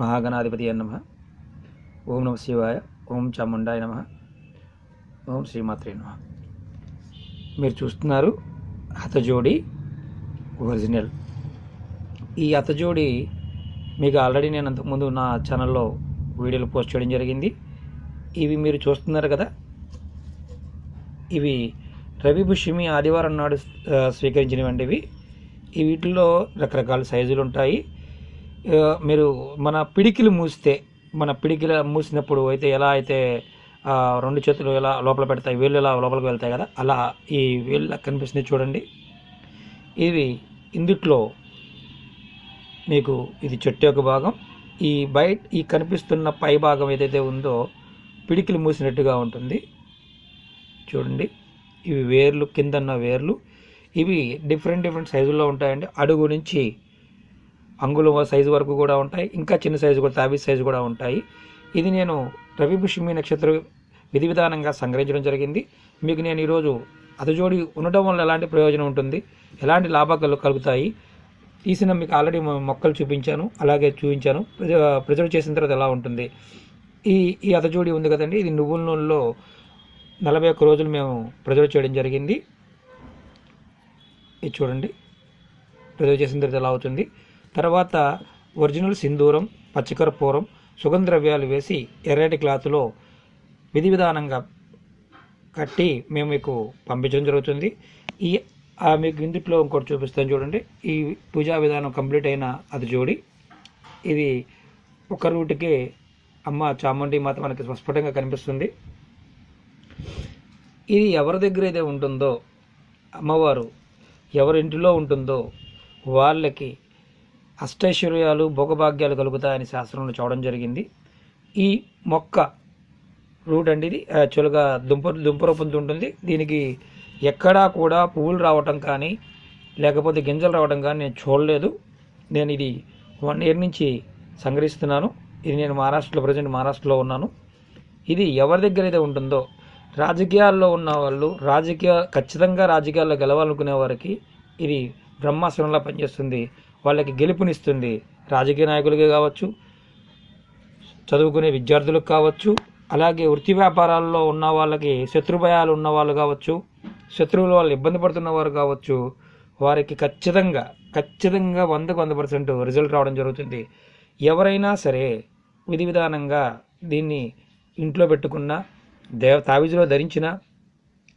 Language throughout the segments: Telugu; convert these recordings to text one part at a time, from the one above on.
మహాగణాధిపతి నమ. ఓం నమ శివాయ ఓం చాముండాయ నమ. ఓం శ్రీమాత్రే నమ. మీరు చూస్తున్నారు హతజోడి ఒరిజినల్. ఈ హతజోడి మీకు ఆల్రెడీ నేను అంతకుముందు నా ఛానల్లో వీడియోలు పోస్ట్ చేయడం జరిగింది. ఇవి మీరు చూస్తున్నారు కదా. ఇవి రవి పుష్యమి ఆదివారం నాడు స్వీకరించినవంటివి. వీటిల్లో రకరకాల సైజులు ఉంటాయి మీరు మన పిడికిలు మూస్తే మన పిడికిలు మూసినప్పుడు అయితే ఎలా అయితే రెండు చేతులు ఎలా లోపల పెడతాయి వేళ్ళు ఎలా లోపలికి వెళ్తాయి కదా అలా ఈ వేళ్ళ కనిపిస్తుంది చూడండి. ఇవి ఇందుట్లో మీకు ఇది చెట్టు యొక్క భాగం. ఈ బయట ఈ కనిపిస్తున్న పై భాగం ఏదైతే ఉందో పిడికిలు మూసినట్టుగా ఉంటుంది. చూడండి ఇవి వేర్లు కిందన్న వేర్లు. ఇవి డిఫరెంట్ డిఫరెంట్ సైజుల్లో ఉంటాయండి. అడుగు నుంచి అంగుళం సైజు వరకు కూడా ఉంటాయి ఇంకా చిన్న సైజు కూడా తాబీ సైజు కూడా ఉంటాయి. ఇది నేను రవి పుష్మి నక్షత్ర విధి విధానంగా సంగ్రహించడం జరిగింది. మీకు నేను ఈరోజు అతజోడి ఉండటం వల్ల ఎలాంటి ప్రయోజనం ఉంటుంది ఎలాంటి లాభాలు కలుగుతాయి తీసిన మీకు ఆల్రెడీ మొక్కలు చూపించాను అలాగే చూపించాను ప్రిజర్వ్ చేసిన తర్వాత ఎలా ఉంటుంది. ఈ ఈ అతజోడి ఉంది కదండి ఇది నువ్వుల నూనెలో నలభై ఒక్క రోజులు మేము ప్రిజర్వ్ చేయడం జరిగింది. ఇది చూడండి ప్రిజర్వ్ చేసిన తర్వాత ఎలా అవుతుంది. తర్వాత ఒరిజినల్ సింధూరం పచ్చికర్పూరం సుగంధ ద్రవ్యాలు వేసి ఎర్రటి క్లాత్లో విధి విధానంగా కట్టి మేము మీకు పంపించడం జరుగుతుంది. ఈ ఆ మీకు ఇందుట్లో ఇంకోటి చూపిస్తాను చూడండి. ఈ పూజా విధానం కంప్లీట్ అయిన అది జోడి. ఇది ఒక రూట్కి అమ్మ చాముండి మాత మనకి స్పష్టంగా కనిపిస్తుంది. ఇది ఎవరి దగ్గర అయితే ఉంటుందో అమ్మవారు ఎవరి ఇంటిలో ఉంటుందో వాళ్ళకి అష్టైశ్వర్యాలు భోగభాగ్యాలు కలుగుతాయని శాస్త్రంలో చూడడం జరిగింది. ఈ మొక్క రూట్ అండి ఇది యాక్చువల్గా దుంప దుంప రూపంతో ఉంటుంది. దీనికి ఎక్కడా కూడా పువ్వులు రావటం కానీ లేకపోతే గింజలు రావడం కానీ నేను చూడలేదు. నేను ఇది వన్ ఇయర్ నుంచి సంగ్రహిస్తున్నాను. ఇది నేను మహారాష్ట్రలో ప్రజెంట్ మహారాష్ట్రలో ఉన్నాను. ఇది ఎవరి దగ్గర అయితే ఉంటుందో రాజకీయాల్లో ఉన్న వాళ్ళు రాజకీయ ఖచ్చితంగా రాజకీయాల్లో గెలవాలనుకునే వారికి ఇది బ్రహ్మాసనంలా పనిచేస్తుంది. వాళ్ళకి గెలుపునిస్తుంది. రాజకీయ నాయకులకే కావచ్చు చదువుకునే విద్యార్థులకు కావచ్చు అలాగే వృత్తి వ్యాపారాల్లో ఉన్న వాళ్ళకి శత్రుభయాలు ఉన్న వాళ్ళు కావచ్చు శత్రువుల వాళ్ళు ఇబ్బంది పడుతున్న వారు కావచ్చు వారికి ఖచ్చితంగా ఖచ్చితంగా వందకు వంద పర్సెంట్ రిజల్ట్ రావడం జరుగుతుంది. ఎవరైనా సరే విధి విధానంగా దీన్ని ఇంట్లో పెట్టుకున్న దేవ తావిజులో ధరించిన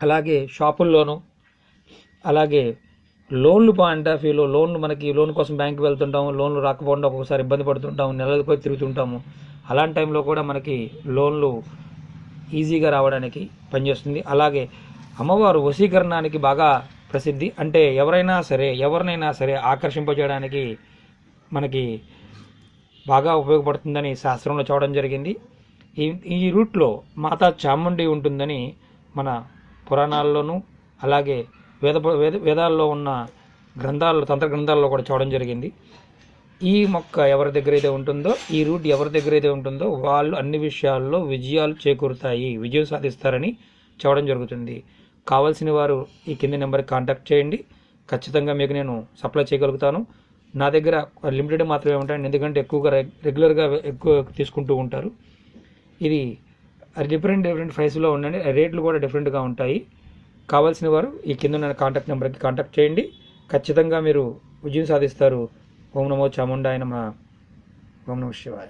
అలాగే షాపుల్లోనూ అలాగే లోన్లు పాయింట్ ఆఫ్ వ్యూలో లోన్లు మనకి లోన్ కోసం బ్యాంక్కి వెళ్తుంటాము లోన్లు రాకపోకుండా ఒక్కొక్కసారి ఇబ్బంది పడుతుంటాము నెలలు పోయి తిరుగుతుంటాము. అలాంటి టైంలో కూడా మనకి లోన్లు ఈజీగా రావడానికి పనిచేస్తుంది. అలాగే అమ్మవారు వశీకరణానికి బాగా ప్రసిద్ధి. అంటే ఎవరైనా సరే ఎవరినైనా సరే ఆకర్షింపజేయడానికి మనకి బాగా ఉపయోగపడుతుందని శాస్త్రంలో చూడడం జరిగింది. ఈ ఈ రూట్లో మాతా చాముండి ఉంటుందని మన పురాణాల్లోనూ అలాగే వేద వేద వేదాల్లో ఉన్న గ్రంథాల్లో తంత్ర గ్రంథాల్లో కూడా చూడడం జరిగింది. ఈ మొక్క ఎవరి దగ్గర అయితే ఉంటుందో ఈ రూట్ ఎవరి దగ్గర అయితే ఉంటుందో వాళ్ళు అన్ని విషయాల్లో విజయాలు చేకూరుతాయి విజయం సాధిస్తారని చూడడం జరుగుతుంది. కావాల్సిన వారు ఈ కింది నెంబర్కి కాంటాక్ట్ చేయండి. ఖచ్చితంగా మీకు నేను సప్లై చేయగలుగుతాను. నా దగ్గర లిమిటెడ్ మాత్రమే ఉంటాయండి ఎందుకంటే ఎక్కువగా రెగ్యులర్గా ఎక్కువ తీసుకుంటూ ఉంటారు. ఇది డిఫరెంట్ డిఫరెంట్ ప్రైస్లో ఉండండి. రేట్లు కూడా డిఫరెంట్గా ఉంటాయి. కావాల్సిన వారు ఈ కింద ఉన్న కాంటాక్ట్ నెంబర్కి కాంటాక్ట్ చేయండి. ఖచ్చితంగా మీరు విజయం సాధిస్తారు. ఓం నమో చాముండాయ నమ. ఓం నమ శివాయ.